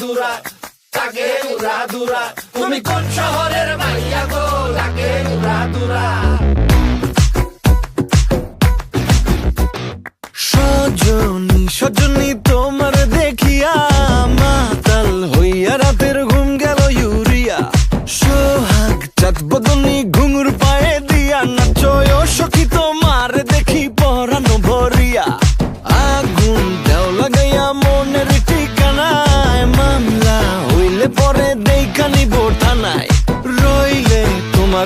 দুরা লাগে উড়া দুরা তুমি কোন শহরের মাইয়া গো? লাগে উড়া দুরা সজনী সজনী তোমার দেখিয়া মাতাল হইয়া রাতের ঘুম গেল ইউরিয়া। সোহাগ, চাঁদ বদনী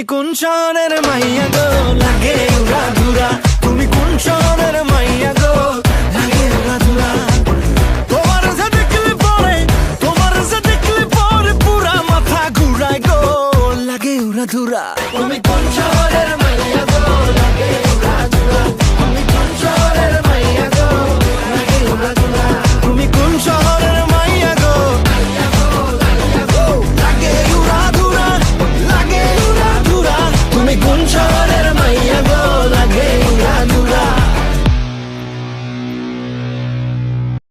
তুমি কোন শহরের মাইয়া গো? লাগে তুমি কোন শহরের মাইয়া গো? লাগে ধুরা। মাথা লাগে তুমি কোন শহরের মাইয়া গো? লাগে